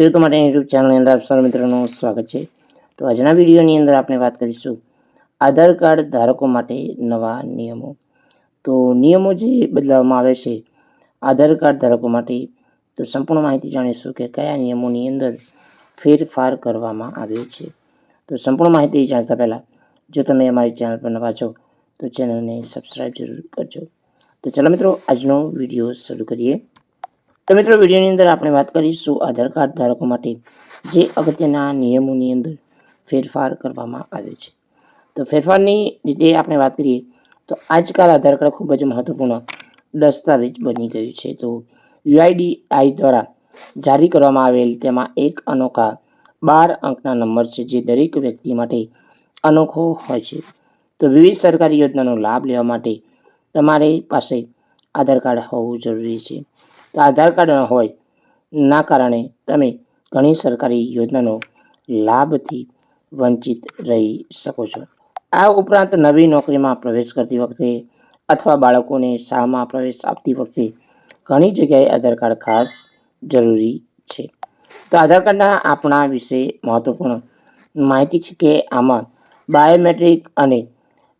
ખેડૂતો માટે યુટ્યુબ ચેનલની અંદર આપ સર્વ મિત્રોનું સ્વાગત છે. તો આજના વિડીયોની અંદર આપણે વાત કરીશું આધાર કાર્ડ ધારકો માટે નવા નિયમો. તો નિયમો જે બદલાવવામાં આવે છે આધાર કાર્ડ ધારકો માટે, તો સંપૂર્ણ માહિતી જાણીશું કે કયા નિયમોની અંદર ફેરફાર કરવામાં આવ્યો છે. તો સંપૂર્ણ માહિતી જાણતા પહેલાં, જો તમે અમારી ચેનલ પર નવા છો, તો ચેનલને સબસ્ક્રાઈબ જરૂર કરજો. તો ચાલો મિત્રો, આજનો વીડિયો શરૂ કરીએ. તો મિત્રો, વિડીયોની અંદર આપણે વાત કરીશું આધાર કાર્ડ ધારકો માટે જે અગત્યના નિયમોની અંદર ફેરફાર કરવામાં આવ્યો છે. તો ફેરફારની રીતે આપણે વાત કરીએ તો આજકાલ આધાર કાર્ડ ખૂબ જ મહત્વપૂર્ણ દસ્તાવેજ બની ગયું છે. તો યુઆઈડીઆઈ દ્વારા જારી કરવામાં આવેલ તેમાં એક અનોખા બાર અંકના નંબર છે જે દરેક વ્યક્તિ માટે અનોખો હોય છે. તો વિવિધ સરકારી યોજનાનો લાભ લેવા માટે તમારી પાસે આધાર કાર્ડ હોવું જરૂરી છે. તો આધાર કાર્ડ ન હોય, ના કારણે તમે ઘણી સરકારી યોજનાનો લાભથી વંચિત રહી શકો છો. આ ઉપરાંત નવી નોકરીમાં પ્રવેશ કરતી વખતે અથવા બાળકોને શાળામાં પ્રવેશ આપતી વખતે ઘણી જગ્યાએ આધાર કાર્ડ ખાસ જરૂરી છે. તો આધાર કાર્ડના આપણા વિશે મહત્વપૂર્ણ માહિતી છે કે આમાં બાયોમેટ્રિક અને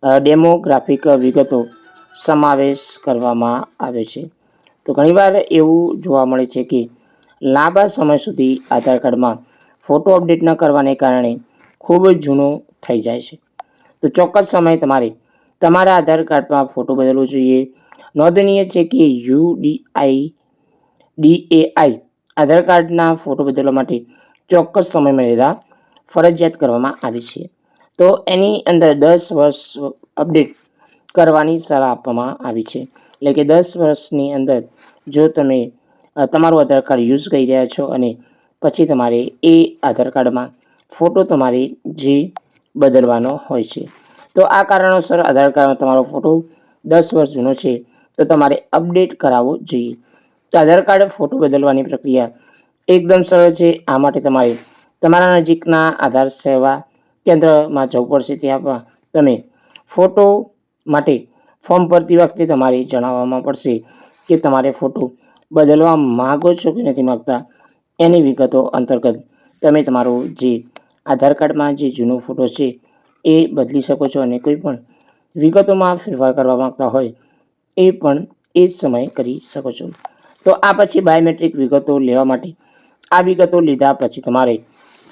ડેમોગ્રાફિક વિગતો સમાવેશ કરવામાં આવે છે. તો ઘણીવાર એવું જોવા મળે છે કે લાંબા સમય સુધી આધાર કાર્ડમાં ફોટો અપડેટ ન કરવાને કારણે ખૂબ જ જૂનો થઈ જાય છે. તો ચોક્કસ સમયે તમારે તમારા આધાર કાર્ડમાં ફોટો બદલવો જોઈએ. નોંધનીય છે કે યુડીઆઈ, ડીએઆઈ આધાર કાર્ડના ફોટો બદલવા માટે ચોક્કસ સમય મર્યાદા ફરજિયાત કરવામાં આવી છે. તો એની અંદર દસ વર્ષ અપડેટ કરવાની સલાહ આપવામાં આવી છે. એટલે કે દસ વર્ષની અંદર જો તમે તમારું આધાર કાર્ડ યુઝ કરી રહ્યા છો અને પછી તમારે એ આધાર કાર્ડમાં ફોટો તમારે જે બદલવાનો હોય છે. તો આ કારણોસર આધાર કાર્ડમાં તમારો ફોટો દસ વર્ષ જૂનો છે, તો તમારે અપડેટ કરાવવો જોઈએ. તો આધાર કાર્ડ ફોટો બદલવાની પ્રક્રિયા એકદમ સરળ છે. આ માટે તમારે તમારા નજીકના આધાર સેવા કેન્દ્રમાં જવું પડશે. ત્યાં તમે ફોટો માટે ફોર્મ ભરતી વખતે તમારે જણાવવામાં પડશે કે તમારે ફોટો બદલવા માગો છો કે નથી માગતા? એની વિગતો અંતર્ગત તમે તમારો જે આધાર કાર્ડમાં જે જૂનો ફોટો છે એ બદલી શકો છો અને કોઈ પણ વિગતોમાં ફેરફાર કરવા માંગતા હોય એ પણ એ જ સમયે કરી શકો છો. તો આ પછી બાયોમેટ્રિક વિગતો લેવા માટે આ વિગતો લીધા પછી તમારે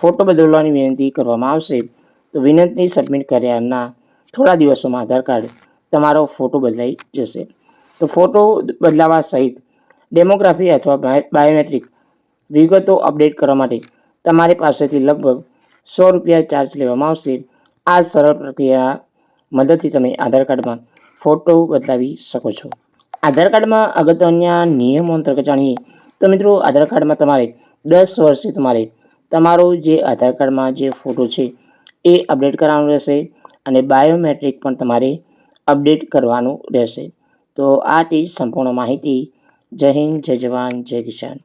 ફોટો બદલવાની વિનંતી કરવામાં આવશે. તો વિનંતી સબમિટ કર્યાના થોડા દિવસોમાં આધાર કાર્ડ તમારો ફોટો બદલાઈ જશે. તો ફોટો બદલાવા સહિત ડેમોગ્રાફી અથવા બાયો- બાયોમેટ્રિક વિગતો અપડેટ કરવા માટે તમારી પાસેથી લગભગ સો રૂપિયા ચાર્જ લેવામાં આવશે. આ સરળ પ્રક્રિયા મદદથી તમે આધાર કાર્ડમાં ફોટો બદલાવી શકો છો. આધાર કાર્ડમાં અગત્યના નિયમો અંતર્ગત જાણીએ તો મિત્રો, આધાર કાર્ડમાં તમારે દસ વર્ષથી તમારે તમારો જે આધાર કાર્ડમાં જે ફોટો છે એ અપડેટ કરવાનો રહેશે અને બાયોમેટ્રિક પણ તમારે અપડેટ કરવાનું રહેશે. તો આ તે સંપૂર્ણ માહિતી. જય હિન્દ જય જવાન જય કિસાન.